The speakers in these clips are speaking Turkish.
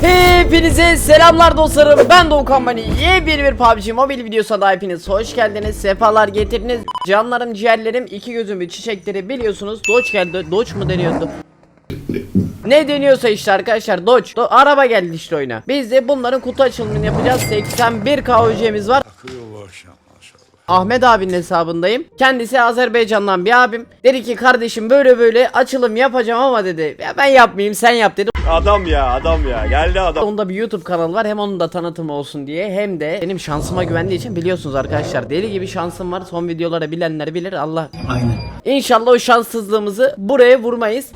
Hepinize selamlar dostlarım. Ben Doğukan Mani. Yepyeni bir PUBG Mobile videosuna da hepiniz hoş geldiniz. Sefalar getirdiniz. Canlarım, ciğerlerim, iki gözümü, çiçekleri biliyorsunuz. Doç geldi. Doç mu deniyordu? Ne deniyorsa işte arkadaşlar Doç. Do- araba geldi işte oyuna. Biz de bunların kutu açılımını yapacağız. 81 KOC'miz var. Ahmet abinin hesabındayım. Kendisi Azerbaycan'dan bir abim. Dedi ki kardeşim böyle böyle açılım yapacağım ama dedi. Ya ben yapmayayım sen yap dedi. Adam ya adam ya geldi adam. Onda bir YouTube kanalı var hem onun da tanıtımı olsun diye hem de benim şansıma güvendiği için biliyorsunuz arkadaşlar deli gibi şansım var. Son videoları bilenler bilir Allah. Aynen. İnşallah o şanssızlığımızı buraya vurmayız.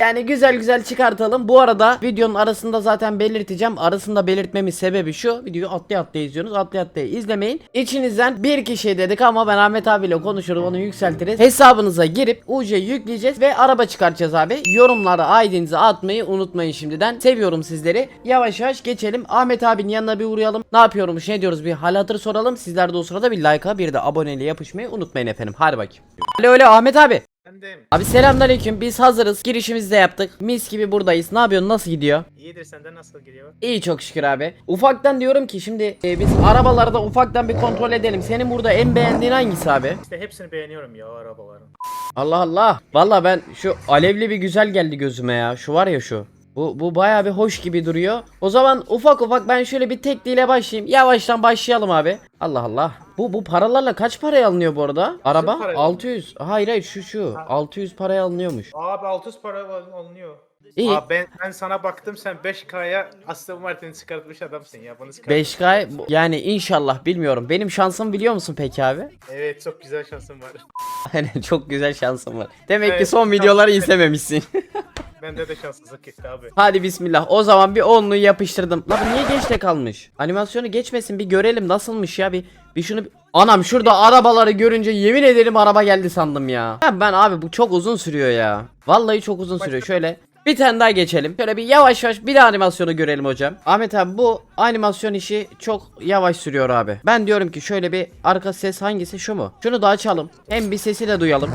Yani güzel güzel çıkartalım. Bu arada videonun arasında zaten belirteceğim. Arasında belirtmemin sebebi şu. Videoyu atlaya atlaya izliyorsunuz. Atlaya atlaya izlemeyin. İçinizden bir kişi dedik ama ben Ahmet abiyle konuşurum onu yükseltiriz. Hesabınıza girip UC yükleyeceğiz ve araba çıkartacağız abi. Yorumlara ID'nizi atmayı unutmayın şimdiden. Seviyorum sizleri. Yavaş yavaş geçelim. Ahmet abinin yanına bir uğrayalım. Ne yapıyormuş ne diyoruz bir hal hatır soralım. Sizler de o sırada bir like'a bir de aboneliğe yapışmayı unutmayın efendim. Hadi bakayım. Alo alo Ahmet abi. Efendim, Abi selamünaleyküm. Biz hazırız. Girişimizi de yaptık. Mis gibi buradayız. Ne yapıyorsun? Nasıl gidiyor? iyidir senden nasıl gidiyor? İyi çok şükür abi. Ufaktan diyorum ki şimdi e, biz arabalarda ufaktan bir kontrol edelim. Senin burada en beğendiğin hangisi abi? İşte hepsini beğeniyorum ya arabaların. Allah Allah. Valla ben şu alevli bir güzel geldi gözüme ya. Şu var ya şu. Bu, bu baya bir hoş gibi duruyor. O zaman ufak ufak ben şöyle bir tekliyle başlayayım. Yavaştan başlayalım abi. Allah Allah. Bu bu paralarla kaç paraya alınıyor bu arada? Araba parayla. 600. Hayır hayır şu şu. 600 paraya alınıyormuş. Abi 600 para al- alınıyor. İyi. Abi ben, ben sana baktım sen 5K'ya Aston Martin'i çıkartmış adamsın ya bunu çıkart. 5K bu- yani inşallah bilmiyorum. Benim şansım biliyor musun peki abi? Evet çok güzel şansın var. Hani çok güzel şansım var. Demek ki Evet, son şans- videoları izlememişsin. Bende de şanssızlık gitti abi. Hadi bismillah. O zaman bir onluyu yapıştırdım. La bu niye geçte kalmış? Animasyonu geçmesin bir görelim nasılmış ya bir bir şunu bir... Anam şurada arabaları görünce yemin ederim araba geldi sandım ya. Ya ben abi bu çok uzun sürüyor ya. Vallahi çok uzun sürüyor. Şöyle bir tane daha geçelim. Şöyle bir yavaş yavaş bir animasyonu görelim hocam. Ahmet abi bu animasyon işi çok yavaş sürüyor abi. Ben diyorum ki şöyle bir arka ses hangisi şu mu? Şunu da açalım. Hem bir sesi de duyalım.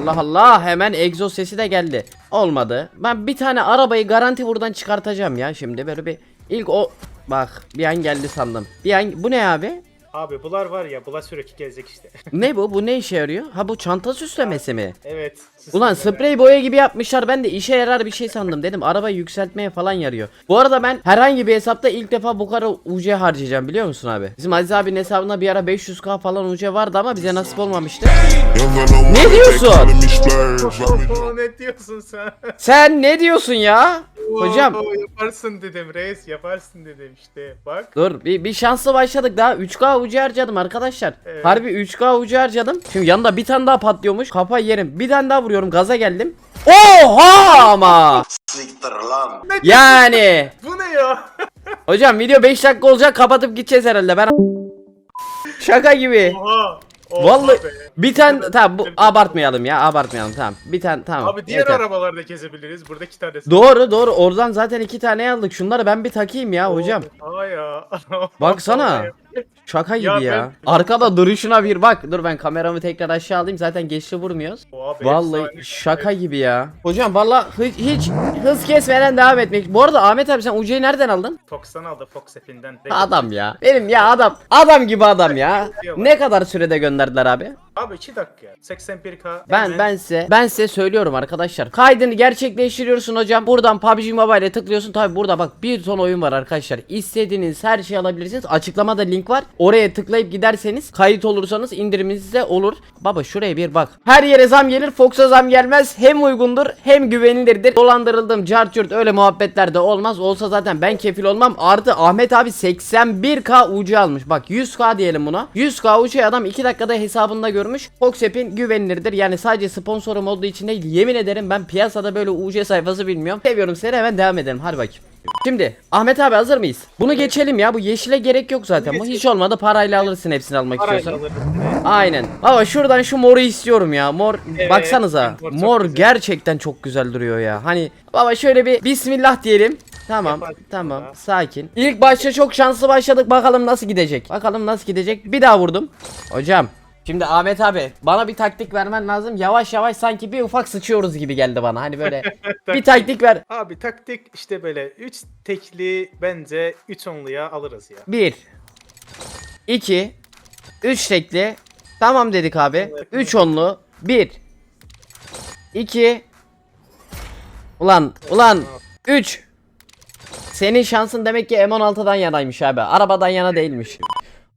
Allah Allah hemen egzoz sesi de geldi. Olmadı. Ben bir tane arabayı garanti buradan çıkartacağım ya şimdi böyle bir ilk o bak bir an geldi sandım. Bir an bu ne abi? Abi bunlar var ya bunlar sürekli gelecek işte. Ne bu? Bu ne işe yarıyor? Ha bu çanta süslemesi mi? evet. Ulan sprey boya gibi yapmışlar. Ben de işe yarar bir şey sandım. Dedim arabayı yükseltmeye falan yarıyor. Bu arada ben herhangi bir hesapta ilk defa bu kadar UC harcayacağım biliyor musun abi? Bizim Aziz abinin hesabında bir ara 500k falan UC vardı ama bize nasip olmamıştı. Ne diyorsun? Ne diyorsun sen? Sen ne diyorsun ya? Hocam Oo, yaparsın dedim reis yaparsın dedim işte bak. Dur bir, bir şanslı başladık daha 3K ucu harcadım arkadaşlar. Evet. Harbi 3K ucu harcadım. Şimdi yanında bir tane daha patlıyormuş. Kafa yerim. Bir tane daha vuruyorum gaza geldim. Oha ama. Siktir lan. Yani. Bu ne ya? Hocam video 5 dakika olacak kapatıp gideceğiz herhalde. Ben Şaka gibi. Oha. Oha Vallahi be. bir tane tamam bu abartmayalım ya abartmayalım tamam. Bir tane tamam. Abi diğer yeter. arabalarda kesebiliriz. Buradaki tanesi. Doğru doğru oradan zaten iki tane aldık. Şunları ben bir takayım ya hocam. Aa ya. Baksana. Şaka gibi Ya ya. ben- Arkada duruşuna bir bak. Dur ben kameramı tekrar aşağı alayım. Zaten geçti vurmuyoruz. O abi Vallahi şaka gibi ya. Hocam vallahi hiç, hiç hız kesmeden devam etmek. Bu arada Ahmet abi sen UC'yi nereden aldın? Fox'tan aldı Fox app'inden. Adam ya. Benim ya adam. Adam gibi adam ya. Ne kadar sürede gönderdiler abi? Abi 2 dakika. 81k. Ben hemen- ben size ben size söylüyorum arkadaşlar. Kaydını gerçekleştiriyorsun hocam. Buradan PUBG Mobile'e tıklıyorsun. Tabi burada bak bir ton oyun var arkadaşlar. İstediğiniz her şeyi alabilirsiniz. Açıklamada link var. Oraya tıklayıp giderseniz kayıt olursanız indiriminiz de olur. Baba şuraya bir bak. Her yere zam gelir. Fox'a zam gelmez. Hem uygundur hem güvenilirdir. Dolandırıldım. Cartürt öyle muhabbetler de olmaz. Olsa zaten ben kefil olmam. Artı Ahmet abi 81k ucu almış. Bak 100k diyelim buna. 100k ucu adam 2 dakikada hesabında görmüş. Fox App'in güvenilirdir. Yani sadece sponsorum olduğu için değil. Yemin ederim ben piyasada böyle UC sayfası bilmiyorum. Seviyorum seni hemen devam edelim. Hadi bakayım. Şimdi Ahmet abi hazır mıyız? Bunu geçelim ya. Bu yeşile gerek yok zaten. Bu hiç olmadı parayla alırsın hepsini almak Parayla istiyorsan. alırız. Aynen. Ama şuradan şu moru istiyorum ya. Mor Evet, baksanıza. mor çok Mor güzel. gerçekten çok güzel duruyor ya. Hani baba şöyle bir bismillah diyelim. Tamam Yaparsın tamam ya. sakin. İlk başta çok şanslı başladık. Bakalım nasıl gidecek. Bakalım nasıl gidecek. Bir daha vurdum. Hocam Şimdi Ahmet abi bana bir taktik vermen lazım. Yavaş yavaş sanki bir ufak sıçıyoruz gibi geldi bana. Hani böyle bir taktik ver. Abi taktik işte böyle 3 tekli bence 3 onluya alırız ya. 1 2 3 tekli. Tamam dedik abi. 3 onlu. 1 2 Ulan ulan 3 Senin şansın demek ki M16'dan yanaymış abi. Arabadan yana değilmiş.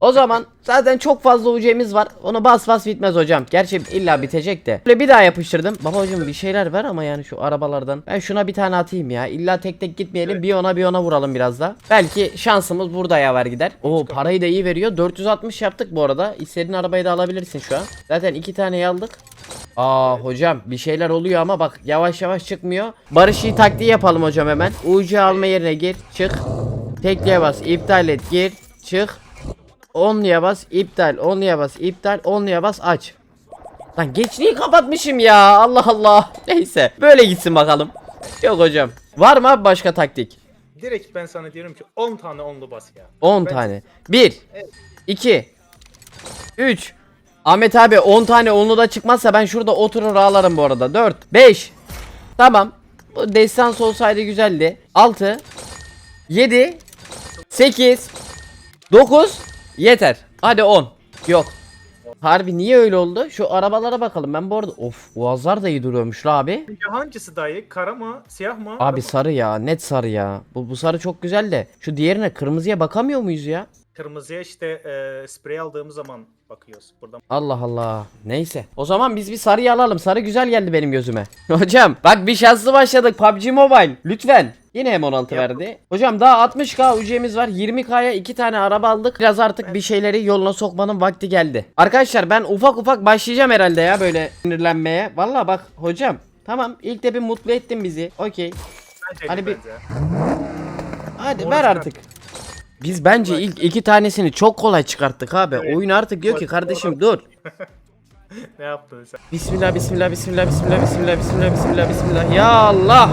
O zaman zaten çok fazla ucemiz var. Onu bas bas bitmez hocam. Gerçi illa bitecek de. Böyle bir daha yapıştırdım. Baba hocam bir şeyler ver ama yani şu arabalardan. Ben şuna bir tane atayım ya. İlla tek tek gitmeyelim. Bir ona bir ona vuralım biraz da. Belki şansımız burada yaver gider. Oo parayı da iyi veriyor. 460 yaptık bu arada. İstediğin arabayı da alabilirsin şu an. Zaten iki tane aldık. Aa hocam bir şeyler oluyor ama bak yavaş yavaş çıkmıyor. Barış iyi taktiği yapalım hocam hemen. UC alma yerine gir, çık. Tekliğe bas, iptal et, gir, çık. Onluya bas, iptal, onluya bas, iptal, onluya bas, aç. Lan geçliği kapatmışım ya. Allah Allah. Neyse. Böyle gitsin bakalım. Yok hocam. Var mı abi başka taktik? Direkt ben sana diyorum ki 10 tane onlu bas ya. 10 Ben- tane. 1 2 3 Ahmet abi 10 tane onlu da çıkmazsa ben şurada oturur ağlarım bu arada. 4 5 Tamam. Bu destans olsaydı güzeldi. 6 7 8 9 Yeter. Hadi 10. Yok. Harbi niye öyle oldu? Şu arabalara bakalım. Ben bu arada of Uazlar da iyi duruyormuş la abi. Hangisi dayı? Kara mı? Siyah mı? Abi sarı ya. Net sarı ya. Bu, bu sarı çok güzel de. Şu diğerine kırmızıya bakamıyor muyuz ya? Kırmızıya işte e, sprey aldığımız zaman bakıyoruz. Buradan Allah Allah. Neyse. O zaman biz bir sarıyı alalım. Sarı güzel geldi benim gözüme. Hocam bak bir şanslı başladık. PUBG Mobile. Lütfen. Yine M16 verdi. Hocam daha 60k UC'miz var. 20k'ya 2 tane araba aldık. Biraz artık bir şeyleri yoluna sokmanın vakti geldi. Arkadaşlar ben ufak ufak başlayacağım herhalde ya böyle sinirlenmeye. Valla bak hocam. Tamam ilk de bir mutlu ettin bizi. Okey. Hadi bir-. Hadi ver artık. Biz bence ilk iki tanesini çok kolay çıkarttık abi. Evet. Oyun artık diyor ki kardeşim dur. Ne yaptın sen? Bismillah bismillah bismillah bismillah bismillah bismillah bismillah bismillah ya Allah.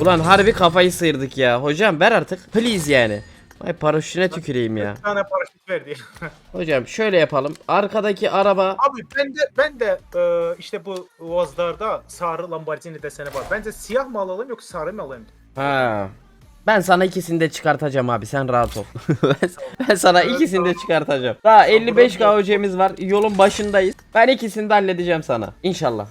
Ulan harbi kafayı sıyırdık ya. Hocam ver artık. Please yani. Ay paraşütüne tüküreyim ya. Bir tane paraşüt verdi. Hocam şöyle yapalım. Arkadaki araba Abi ben de ben de e, işte bu Vazdar'da sarı Lamborghini deseni var. Bence siyah mı alalım yoksa sarı mı alalım? Ha. Ben sana ikisini de çıkartacağım abi sen rahat ol. ben, sana ikisini de çıkartacağım. Daha 55 KOC'miz var. Yolun başındayız. Ben ikisini de halledeceğim sana. İnşallah.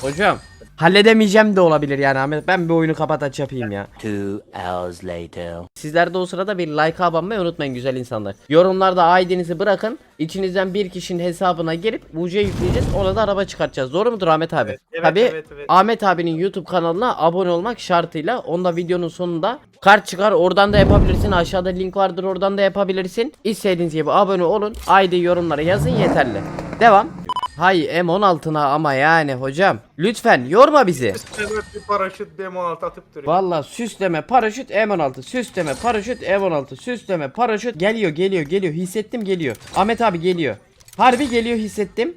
Hocam halledemeyeceğim de olabilir yani Ahmet. Ben bir oyunu kapat aç yapayım ya. Two hours later. Sizler de o sırada bir like abanmayı unutmayın güzel insanlar. Yorumlarda ID'nizi bırakın. İçinizden bir kişinin hesabına girip UC yükleyeceğiz. Ona da araba çıkartacağız. Doğru mudur Ahmet abi? Evet, evet, Tabii evet, evet. Ahmet abinin YouTube kanalına abone olmak şartıyla. Onda videonun sonunda kart çıkar. Oradan da yapabilirsin. Aşağıda link vardır. Oradan da yapabilirsin. İstediğiniz gibi abone olun. ID yorumlara yazın yeterli. Devam. Hay M16'na ama yani hocam. Lütfen yorma bizi. Bir paraşüt bir M16 atıp duruyor. Valla süsleme paraşüt M16 süsleme paraşüt M16 süsleme paraşüt geliyor geliyor geliyor hissettim geliyor Ahmet abi geliyor Harbi geliyor hissettim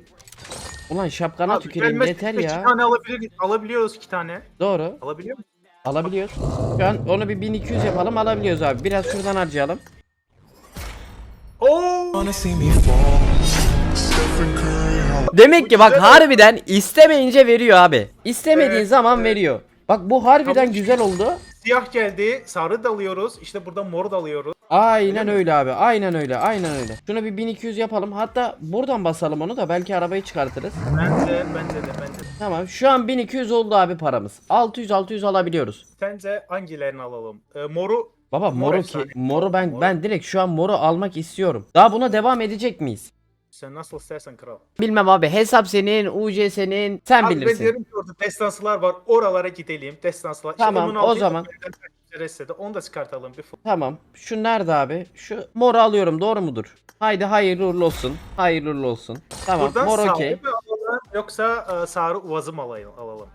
Ulan şapkana Abi, tüküreyim gelmez- yeter iki ya tane alabilir, alabiliyoruz iki tane. Doğru Alabiliyor musun? alabiliyoruz Şu an onu bir 1200 yapalım alabiliyoruz abi biraz şuradan harcayalım Oo! Demek ki bak harbiden istemeyince veriyor abi İstemediğin Evet, zaman evet. veriyor Bak bu harbiden Tabii. güzel oldu Siyah geldi, sarı da alıyoruz. İşte burada mor da alıyoruz. Aynen öyle abi. Aynen öyle. Aynen öyle. Şunu bir 1200 yapalım. Hatta buradan basalım onu da belki arabayı çıkartırız. Bence, bence de, bence de. Tamam. Şu an 1200 oldu abi paramız. 600 600 alabiliyoruz. Sence hangilerini alalım? Ee, moru Baba Mor moru ki moru ben Mor. ben direkt şu an moru almak istiyorum. Daha buna devam edecek miyiz? Sen nasıl istersen kral. Bilmem abi. Hesap senin, UC senin. Sen Abi ben bilirsin. diyorum ki orada destansılar var. Oralara gidelim. Destansılar. İşte Tamam, M16 o zaman. istedi. Onu da çıkartalım. Bir Tamam. Şu nerede abi? Şu moru alıyorum. Doğru mudur? Haydi hayırlı uğurlu olsun. Hayırlı uğurlu olsun. Tamam. Buradan mor sarı okey. yoksa e, sarı uvazı mı alayım? alalım?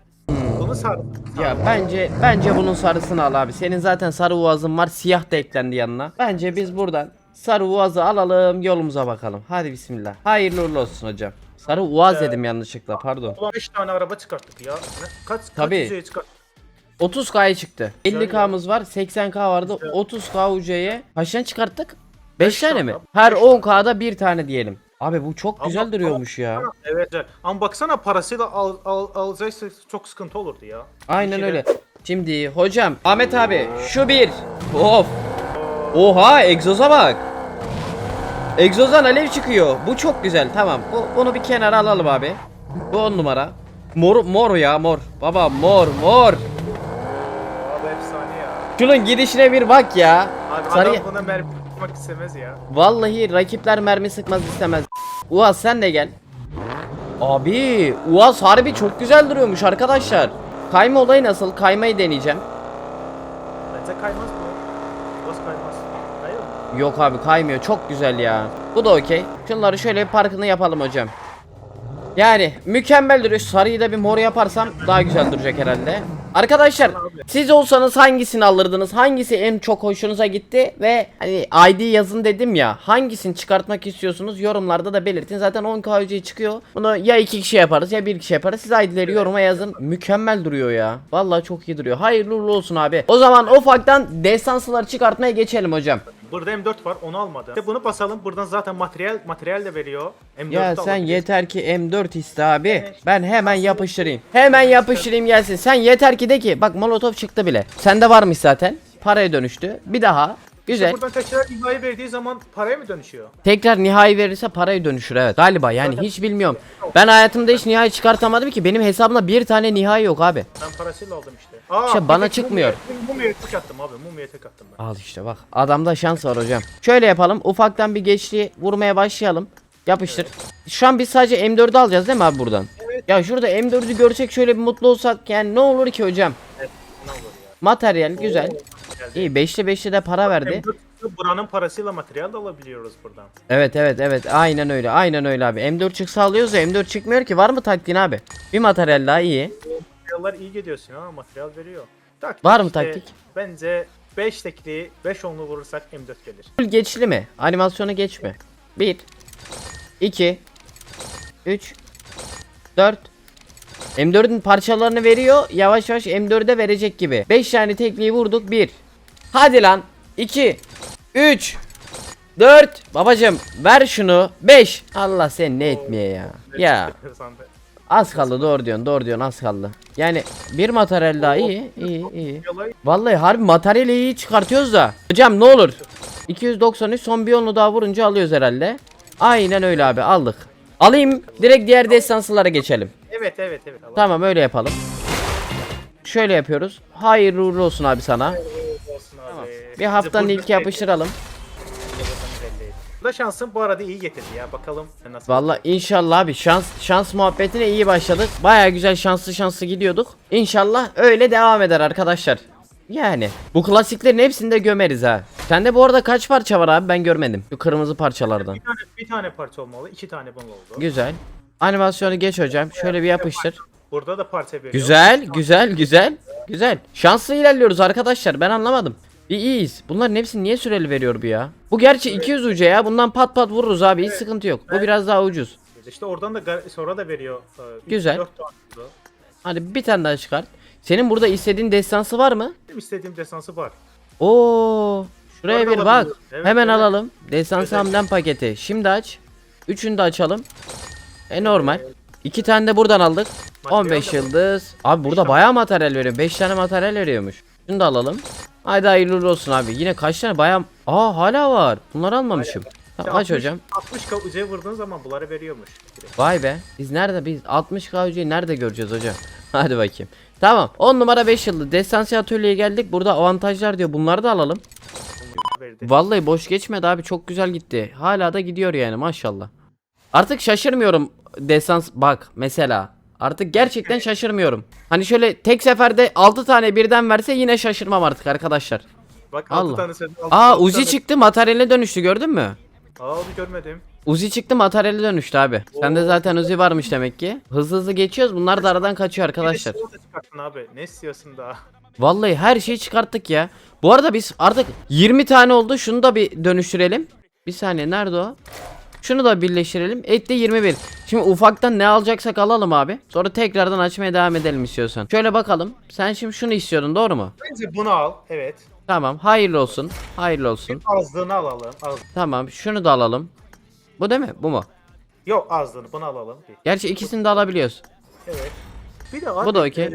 Bunu sarı. Ya bence bence bunun sarısını al abi. Senin zaten sarı uazın var. Siyah da eklendi yanına. Bence biz buradan sarı uazı alalım. Yolumuza bakalım. Hadi bismillah. Hayırlı uğurlu olsun hocam. Sarı uaz dedim yanlışlıkla pardon. Ulan 5 tane araba çıkarttık ya. Kaç, Tabii. kaç çıkarttık? 30K'ya çıktı. Güzel 50K'mız var. 80K vardı. Güzel. 30K UC'ye. Kaç tane çıkarttık? 5 Beş tane mi? Her beş 10K'da bir tane diyelim. Abi bu çok Ama- güzel duruyormuş ya. Evet. evet. Ama baksana parasıyla al, al, alacaksa çok sıkıntı olurdu ya. Aynen İkide- öyle. Şimdi hocam Ahmet abi şu bir. Of. Oha egzoza bak. Egzozdan alev çıkıyor. Bu çok güzel. Tamam. Bu, bunu bir kenara alalım abi. Bu on numara. Mor mor ya mor. Baba mor mor. Abi efsane ya. Şunun gidişine bir bak ya. Abi Sarı- adam buna mermi tutmak istemez ya. Vallahi rakipler mermi sıkmaz istemez. Uaz sen de gel. Abi Uaz harbi çok güzel duruyormuş arkadaşlar. Kayma olayı nasıl? Kaymayı deneyeceğim. Bence kaymaz bu. Bas kaymaz. Hayır mı? Yok abi kaymıyor. Çok güzel ya. Bu da okey. Şunları şöyle bir parkını yapalım hocam. Yani mükemmel duruyor. Sarıyı da bir mor yaparsam daha güzel duracak herhalde. Arkadaşlar siz olsanız hangisini alırdınız? Hangisi en çok hoşunuza gitti? Ve hani ID yazın dedim ya. Hangisini çıkartmak istiyorsunuz? Yorumlarda da belirtin. Zaten 10k UC çıkıyor. Bunu ya iki kişi yaparız ya bir kişi yaparız. Siz ID'leri yoruma yazın. Mükemmel duruyor ya. Vallahi çok iyi duruyor. Hayırlı uğurlu olsun abi. O zaman ufaktan destansıları çıkartmaya geçelim hocam. Burada M4 var onu almadı. İşte bunu basalım. Buradan zaten materyal materyal de veriyor. M4 Ya sen yeter ki M4 iste abi. Ben hemen yapıştırayım. Hemen yapıştırayım gelsin. Sen yeter ki de ki bak molotof çıktı bile. Sende varmış zaten. Paraya dönüştü. Bir daha. Güzel. Buradan tekrar imzayı verdiği zaman paraya mı dönüşüyor? Tekrar nihai verirse parayı dönüşür evet. Galiba yani hiç bilmiyorum. Ben hayatımda hiç nihai çıkartamadım ki. Benim hesabımda bir tane nihai yok abi. Ben parasıyla aldım işte. Aa, İşte bir bana tek çıkmıyor. Mumya, mumya tek attım abi. Mumya tek attım ben. Al işte bak. Adamda şans var hocam. Şöyle yapalım. Ufaktan bir geçti vurmaya başlayalım. Yapıştır. Şu an biz sadece M4'ü alacağız değil mi abi buradan? Evet. Ya şurada M4'ü görsek şöyle bir mutlu olsak yani ne olur ki hocam? Materyal güzel. Geldi. İyi 5'te 5'te de para verdi. M4 buranın parasıyla materyal da alabiliyoruz buradan. Evet evet evet aynen öyle aynen öyle abi. M4 çıksa alıyoruz ya M4 çıkmıyor ki var mı taktiğin abi? Bir materyal daha iyi. Materyallar iyi gidiyorsun ama materyal veriyor. Taktik Var mı işte, taktik? Bence 5 tekli 5 onlu vurursak M4 gelir. Full geçli mi? Animasyona geçme. 1 2 3 4 M4'ün parçalarını veriyor. Yavaş yavaş M4'e verecek gibi. 5 tane tekliği vurduk. 1 Hadi lan. 2 3 4 Babacım ver şunu. 5 Allah sen ne etmeye ya. Ya az kaldı doğru diyorsun doğru diyorsun az kaldı. Yani bir materyal daha iyi iyi iyi. Vallahi harbi materyali iyi çıkartıyoruz da. Hocam ne olur. 293 son bir onu daha vurunca alıyoruz herhalde. Aynen öyle abi aldık. Alayım direkt diğer destansılara geçelim. Evet evet evet. Allah Tamam öyle yapalım. Şöyle yapıyoruz. Hayırlı uğurlu olsun abi sana. olsun abi. Bir haftanın ilk yapıştıralım. Bu da şansım bu arada iyi getirdi ya. Bakalım nasıl. Vallahi inşallah abi şans şans muhabbetine iyi başladık. Baya güzel şanslı şanslı gidiyorduk. İnşallah öyle devam eder arkadaşlar. Yani bu klasiklerin hepsini de gömeriz ha. Sende bu arada kaç parça var abi ben görmedim. Şu kırmızı parçalardan. Bir tane, bir tane parça olmalı. iki tane bunun oldu. Güzel. Animasyonu geç hocam. Şöyle bir yapıştır. Burada da parça veriyor. Güzel, güzel, güzel. Güzel. Şanslı ilerliyoruz arkadaşlar. Ben anlamadım. Bir iyiyiz. Bunların hepsini niye süreli veriyor bu ya? Bu gerçi 200 uca ya. Bundan pat pat vururuz abi. Hiç sıkıntı yok. Bu biraz daha ucuz. İşte oradan da gar- sonra da veriyor. e, Güzel. dört tane oldu. Hadi bir tane daha çıkart. Senin burada istediğin destansı var mı? Benim istediğim desansı var. Oo. Şuraya bir bak. alabiliyoruz. Evet, Hemen evet. alalım. Destansı Evet. hamlem paketi. Şimdi aç. Üçünü de açalım. E normal. İki tane de buradan aldık. Materyal 15 de bu. yıldız. Abi burada bayağı materyal veriyor. 5 tane materyal veriyormuş. Şunu da alalım. Haydi hayırlı olsun abi. Yine kaç tane bayağı... Aa hala var. Bunları almamışım. Tamam, aç 60 hocam. 60 ka ucuya vurduğun zaman bunları veriyormuş. Vay be. Biz nerede biz 60 KUC'yi nerede göreceğiz hocam? Hadi bakayım. Tamam. 10 numara 5 yıldı. Destansı atölyeye geldik. Burada avantajlar diyor. Bunları da alalım. Vallahi boş geçmedi abi. Çok güzel gitti. Hala da gidiyor yani maşallah. Artık şaşırmıyorum. Desans bak mesela. Artık gerçekten şaşırmıyorum. Hani şöyle tek seferde 6 tane birden verse yine şaşırmam artık arkadaşlar. Bak 6 Allah. tane sen altı- Aa altı Uzi tane- çıktı materyale dönüştü gördün mü? Aa onu görmedim. Uzi çıktı materyale dönüştü abi. Sende zaten Uzi varmış demek ki. Hızlı hızlı geçiyoruz. Bunlar da aradan kaçıyor arkadaşlar. Bir de silah da çıkarttın abi. Ne istiyorsun daha? Vallahi her şeyi çıkarttık ya. Bu arada biz artık 20 tane oldu. Şunu da bir dönüştürelim. Bir saniye nerede o? Şunu da birleştirelim. Etti 21. Şimdi ufaktan ne alacaksak alalım abi. Sonra tekrardan açmaya devam edelim istiyorsan. Şöyle bakalım. Sen şimdi şunu istiyordun doğru mu? Bence bunu al. Evet. Tamam. Hayırlı olsun. Hayırlı olsun. Azlığını alalım. Az. Tamam. Şunu da alalım. Bu değil mi? Bu mu? Yok azlığını bunu alalım. Gerçi ikisini de alabiliyoruz. Evet. Bir de abi, Bu da okey. e,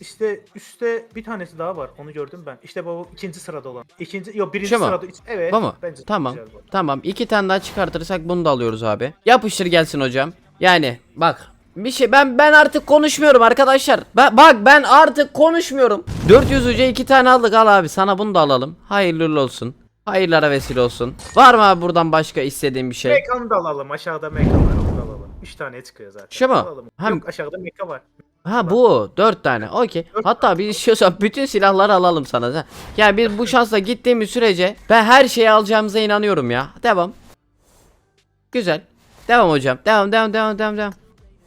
işte üstte bir tanesi daha var. Onu gördüm ben. İşte bu ikinci sırada olan. İkinci yok birinci Şu mu? sırada. Evet. Bu mu? Bence Tamam. güzel bu. Tamam. iki tane daha çıkartırsak bunu da alıyoruz abi. Yapıştır gelsin hocam. Yani bak bir şey ben ben artık konuşmuyorum arkadaşlar. Ben, bak ben artık konuşmuyorum. 400 uca iki tane aldık al abi. Sana bunu da alalım. Hayırlı uğurlu olsun. Hayırlara vesile olsun. Var mı abi buradan başka istediğin bir şey? Mekanı da alalım. Aşağıda mekan var. Onu da alalım. Üç tane çıkıyor zaten. Şu mu? Alalım. Hem- Yok aşağıda meka var. Ha bu dört tane. Okey. Hatta biz istiyorsan bütün silahları alalım sana. Ha, Yani biz bu şansla gittiğimiz sürece Ben her şeyi alacağımıza inanıyorum ya. Devam. Güzel. Devam hocam. Devam devam devam devam devam.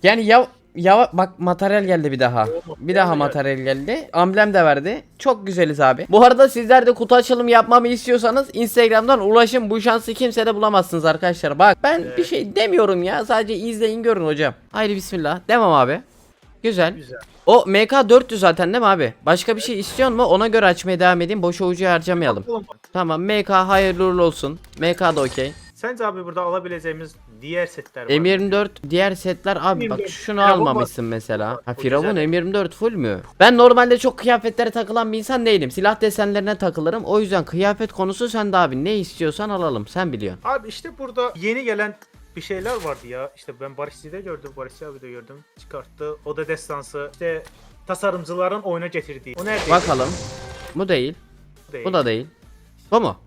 Yani ya ya bak materyal geldi bir daha. Bir daha materyal geldi. Amblem de verdi. Çok güzeliz abi. Bu arada sizler de kutu açılımı yapmamı istiyorsanız Instagram'dan ulaşın. Bu şansı kimse de bulamazsınız arkadaşlar. Bak ben bir şey demiyorum ya. Sadece izleyin görün hocam. Haydi bismillah. Devam abi Güzel. Güzel. O MK 400 zaten değil mi abi? Başka bir şey istiyor mu? Ona göre açmaya devam edeyim. Boşa ucu harcamayalım. Bakalım. Tamam MK hayırlı uğurlu olsun. MK da okey. Sence abi burada alabileceğimiz diğer setler var. mı? M24 diğer setler abi bak M24 şunu Firavun almamışsın mesela. Ha O Firavun güzel. M24 full mü? Ben normalde çok kıyafetlere takılan bir insan değilim. Silah desenlerine takılırım. O yüzden kıyafet konusu sende abi. Ne istiyorsan alalım. Sen biliyorsun. Abi işte burada yeni gelen bir şeyler vardı ya. İşte ben Barışçı'da gördüm. Barışçı abi de gördüm. Çıkarttı. O da destansı. İşte tasarımcıların oyuna getirdiği. O nerede? Bakalım. Bu değil. Değil. Bu da değil. Bu mu?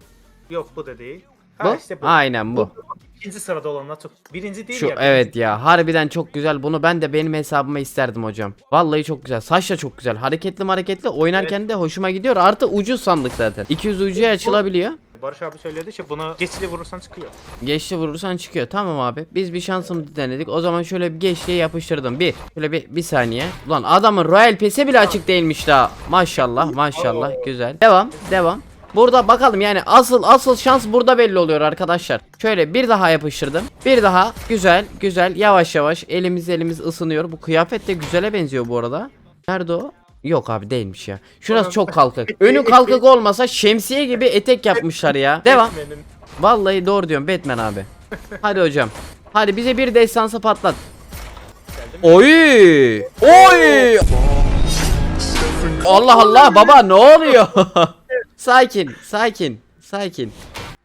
Yok bu da değil. Bu? Ha, işte bu. Aynen bu. İkinci sırada olanlar çok. Birinci değil Şu ya. evet ya harbiden çok güzel. Bunu ben de benim hesabıma isterdim hocam. Vallahi çok güzel. Saç da çok güzel. Hareketli hareketli oynarken de hoşuma gidiyor. Artı ucuz sandık zaten. 200 ucuya açılabiliyor. Barış abi söyledi işte buna geçili vurursan çıkıyor. Geçti vurursan çıkıyor. Tamam abi. Biz bir şansımızı denedik. O zaman şöyle bir geçliğe yapıştırdım. Bir. Şöyle bir, bir saniye. Ulan adamın Royal Pass'e bile açık değilmiş daha. Maşallah maşallah. Güzel. Devam. Devam. Burada bakalım yani asıl asıl şans burada belli oluyor arkadaşlar. Şöyle bir daha yapıştırdım. Bir daha. Güzel güzel. Yavaş yavaş elimiz elimiz ısınıyor. Bu kıyafet de güzele benziyor bu arada. Nerede o? Yok abi değilmiş ya. Şurası çok kalkık. Önü kalkık olmasa şemsiye gibi etek yapmışlar ya. Devam. Batman'in Vallahi doğru diyorum Batman abi. Hadi hocam. Hadi bize bir destansı patlat. Oy! Oy! Allah Allah baba ne oluyor? sakin, sakin, sakin.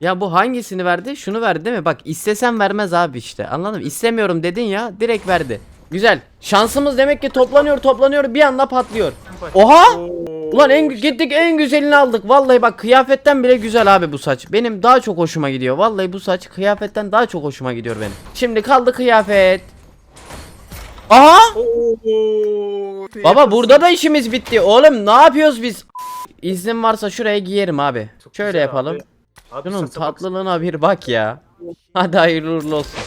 Ya bu hangisini verdi? Şunu verdi değil mi? Bak istesem vermez abi işte. Anladın mı? İstemiyorum dedin ya, direkt verdi. Güzel. Şansımız demek ki toplanıyor, toplanıyor, bir anda patlıyor. Oha! Ulan en gittik en güzelini aldık. Vallahi bak kıyafetten bile güzel abi bu saç. Benim daha çok hoşuma gidiyor. Vallahi bu saç kıyafetten daha çok hoşuma gidiyor benim. Şimdi kaldı kıyafet. Aha! Baba burada da işimiz bitti. Oğlum ne yapıyoruz biz? İznin varsa şuraya giyerim abi. Çok Şöyle yapalım. abi. Abi Şunun tatlılığına bir bak ya. Hadi hayırlı uğurlu olsun.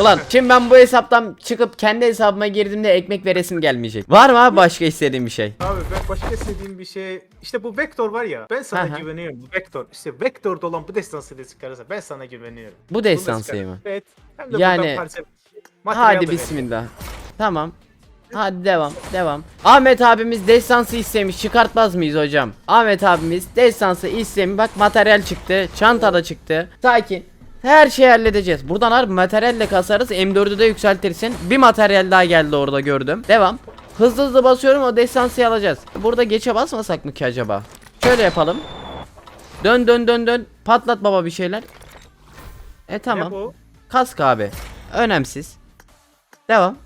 Ulan şimdi ben bu hesaptan çıkıp kendi hesabıma girdiğimde ekmek veresim gelmeyecek. Var mı abi başka istediğin bir şey? Abi ben başka istediğim bir şey işte bu Vector var ya ben sana Aha. güveniyorum bu Vector işte Vector'da olan bu destansıyla çıkarırsa ben sana güveniyorum. Bu da destansıyı mı? Evet. Hem de Yani- parça Hadi da bismillah. Tamam. Hadi devam, devam. Ahmet abimiz destansı istemiş. Çıkartmaz mıyız hocam? Ahmet abimiz destansı istemiş. Bak materyal çıktı. Çanta da çıktı. Sakin. Her şeyi halledeceğiz. Buradan harbi materyalle kasarız. M4'ü de yükseltirsin. Bir materyal daha geldi orada gördüm. Devam. Hızlı hızlı basıyorum o destansıyı alacağız. Burada geçe basmasak mı ki acaba? Şöyle yapalım. Dön dön dön dön. Patlat baba bir şeyler. E Ne tamam. bu? Kask abi. Önemsiz. Devam.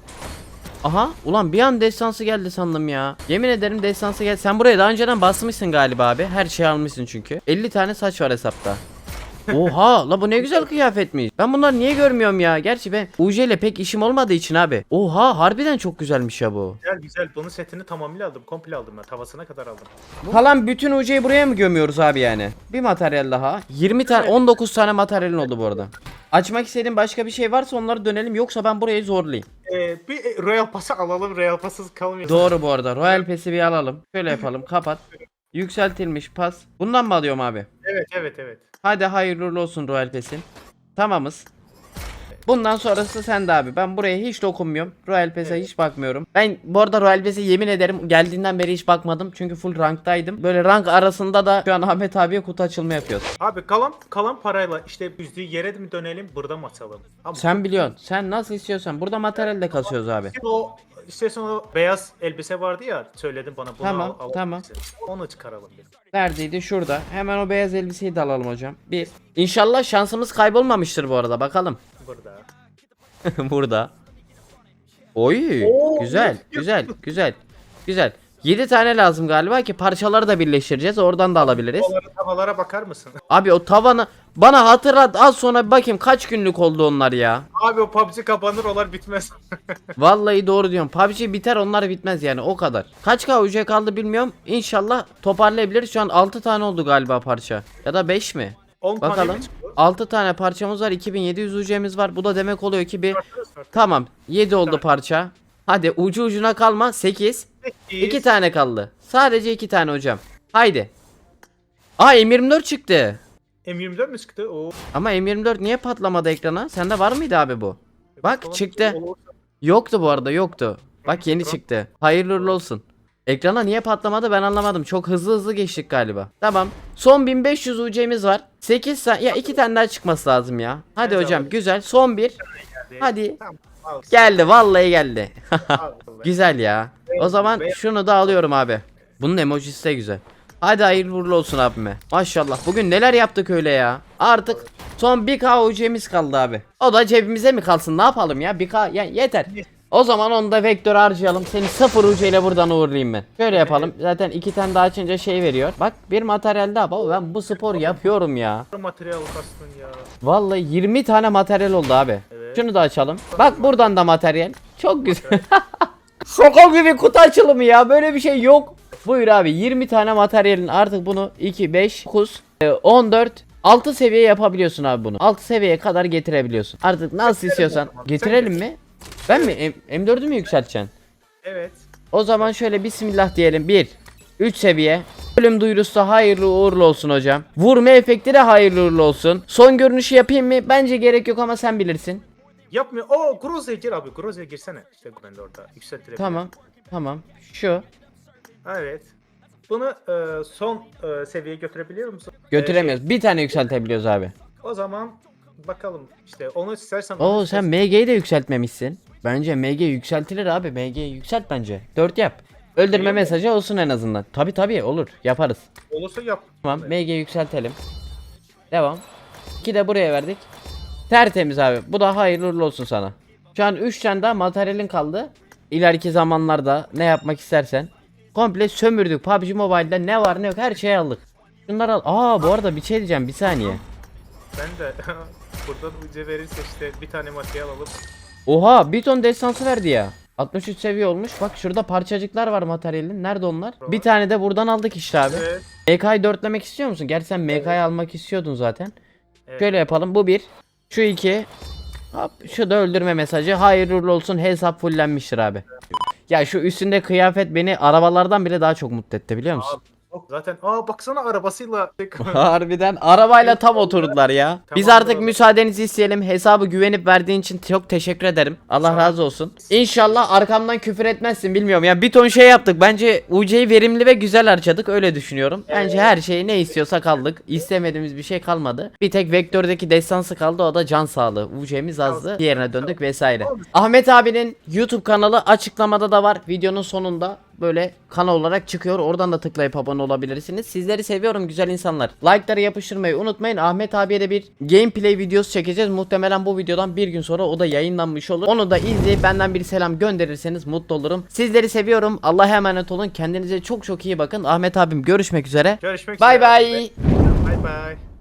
Aha ulan bir an destansı geldi sandım ya. Yemin ederim destansı geldi. Sen buraya daha önceden basmışsın galiba abi. Her şeyi almışsın çünkü. 50 tane saç var hesapta. Oha la bu ne güzel kıyafetmiş. Ben bunları niye görmüyorum ya? Gerçi ben UJ ile pek işim olmadığı için abi. Oha harbiden çok güzelmiş ya bu. Güzel güzel bunun setini tamamıyla aldım komple aldım ben tavasına kadar aldım. Kalan bütün UJ'yi buraya mı gömüyoruz abi yani? Bir materyal daha. 20 tane 19 tane materyalin oldu bu arada. Açmak istediğin başka bir şey varsa onları dönelim yoksa ben burayı zorlayayım. Ee, bir Royal Pass'ı alalım Royal Pass'ız kalmıyor. Doğru bu arada. Royal Pass'i bir alalım. Şöyle yapalım. Kapat. Yükseltilmiş pas. Bundan mı alıyorum abi? Evet evet evet. Hadi hayırlı uğurlu olsun Royal Pass'in. Tamamız. Bundan sonrası sende abi. Ben buraya hiç dokunmuyorum. Royal Pass'e hiç bakmıyorum. Ben bu arada Royal Pass'e yemin ederim geldiğinden beri hiç bakmadım. Çünkü full ranktaydım. Böyle rank arasında da şu an Ahmet abiye kutu açılma yapıyoruz. Abi kalan kalan parayla işte düzdüğü yere mi dönelim burada mı açalım? Ama Sen biliyorsun. Sen nasıl istiyorsan. Burada materyalde kasıyoruz abi. o istersen o beyaz elbise vardı ya söyledin bana bunu Tamam, al, al- tamam. Onu çıkaralım. bir. Neredeydi? Şurada. Hemen o beyaz elbiseyi de alalım hocam. Bir. İnşallah şansımız kaybolmamıştır bu arada. Bakalım. Burada. Burada. Oy, Oo, güzel, güzel, güzel, güzel. 7 tane lazım galiba ki parçaları da birleştireceğiz. Oradan da alabiliriz. Onlara tavalara bakar mısın? Abi o tavanı bana hatırlat. Az sonra bir bakayım kaç günlük oldu onlar ya. Abi o PUBG kapanır olar bitmez. Vallahi doğru diyorum. PUBG biter onlar bitmez yani o kadar. Kaç KUC kaldı bilmiyorum. İnşallah toparlayabiliriz. Şu an 6 tane oldu galiba parça. Ya da 5 mi? 10 tane Bakalım. çıktı? 6 tane parçamız var. 2700 UC'miz var. Bu da demek oluyor ki bir. Tamam 7 oldu parça. Hadi ucu ucuna kalma 8. Sekiz. 2 tane kaldı. Sadece 2 tane hocam. Haydi. Aa M24 çıktı. M24 mi çıktı? Oo. Ama M24 niye patlamadı ekrana? Sende var mıydı abi bu? Bak çıktı. Yoktu bu arada yoktu. Bak yeni çıktı. Hayırlı uğurlu olsun. Ekrana niye patlamadı ben anlamadım. Çok hızlı hızlı geçtik galiba. Tamam. Son 1500 UC'miz var. 8 sa- ya 2 tane daha çıkması lazım ya. Hadi hocam güzel. Son bir. Hadi. Tamam, al. Geldi vallahi geldi. Al. Güzel ya. O zaman şunu da alıyorum abi. Bunun emojisi de güzel. Hadi hayırlı uğurlu olsun abime. Maşallah. Bugün neler yaptık öyle ya. Artık son 1K UC'miz kaldı abi. O da cebimize mi kalsın? Ne yapalım ya? 1K ya yeter. O zaman onu da vektör harcayalım. Seni 0 UC ile buradan uğurlayayım ben. Şöyle yapalım. Zaten iki tane daha açınca şey veriyor. Bak bir materyal daha. Baba ben bu spor yapıyorum ya. Materyal kastın ya. Vallahi 20 tane materyal oldu abi. Şunu da açalım. Bak buradan da materyal. Çok güzel. Şaka gibi kutu açılımı ya. Böyle bir şey yok. Buyur abi 20 tane materyalin artık bunu 2 5 9 e, 14 6 seviye yapabiliyorsun abi bunu. 6 seviyeye kadar getirebiliyorsun. Artık nasıl istiyorsan. Getirelim mi? Ben mi? M- M4'ü mü yükselteceksin? Evet. O zaman şöyle bismillah diyelim. 1 3 seviye. Ölüm duyurusu hayırlı uğurlu olsun hocam. Vurma efekti de hayırlı uğurlu olsun. Son görünüşü yapayım mı? Bence gerek yok ama sen bilirsin. Yapmıyor. Oo Groza'ya gir abi. Groza'ya girsene. İşte ben de orada yükseltilebilir. Tamam. Tamam. Şu. Evet. Bunu e, son e, seviyeye götürebiliyor musun? Götüremiyoruz. Bir tane yükseltebiliyoruz abi. O zaman bakalım işte onu istersen Oo sen MG'yi de yükseltmemişsin. Bence MG yükseltilir abi. MG yükselt bence. 4 yap. Öldürme Biliyor mesajı olsun en azından. Tabi tabi olur. Yaparız. olursa yap. Tamam MG yükseltelim. Devam. 2 de buraya verdik. Tertemiz abi. Bu da hayırlı olsun sana. Şu an 3 tane daha materyalin kaldı. İleriki zamanlarda ne yapmak istersen. Komple sömürdük. PUBG Mobile'da ne var ne yok her şeyi aldık. Şunları al. Aa bu arada bir şey diyeceğim bir saniye. Ben de buradan uca verirse işte bir tane materyal alıp Oha bir ton destansı verdi ya. 63 seviye olmuş. Bak şurada parçacıklar var materyalin. Nerede onlar? Bir tane de buradan aldık işte abi. evet. MK'yı dörtlemek istiyor musun? Gerçi sen MK'yı almak istiyordun zaten. Evet. Şöyle yapalım. Bu bir. Şu iki. Hop, şu da öldürme mesajı. Hayırlı olsun. Hesap fullenmiştir abi. Ya şu üstünde kıyafet beni arabalardan bile daha çok mutlu etti biliyor musun? Yok, Zaten aa baksana arabasıyla Harbiden arabayla tam oturdular ya. Biz Tamam, artık bravo. müsaadenizi isteyelim. Hesabı güvenip verdiğin için çok teşekkür ederim. Allah razı olsun. İnşallah arkamdan küfür etmezsin bilmiyorum. Ya bir ton şey yaptık. Bence UC'yi verimli ve güzel harcadık. Öyle düşünüyorum. Bence her şeyi ne istiyorsak aldık. İstemediğimiz bir şey kalmadı. Bir tek vektördeki destansı kaldı. O da can sağlığı. UC'miz azdı. Diğerine döndük vesaire. Ahmet abinin YouTube kanalı açıklamada da var. Videonun sonunda böyle kanal olarak çıkıyor. Oradan da tıklayıp abone olabilirsiniz. Sizleri seviyorum güzel insanlar. Like'ları yapıştırmayı unutmayın. Ahmet abiye de bir gameplay videosu çekeceğiz. Muhtemelen bu videodan bir gün sonra o da yayınlanmış olur. Onu da izleyip benden bir selam gönderirseniz mutlu olurum. Sizleri seviyorum. Allah'a emanet olun. Kendinize çok çok iyi bakın. Ahmet abim görüşmek üzere. Görüşmek Bay üzere. bay. Bay bay.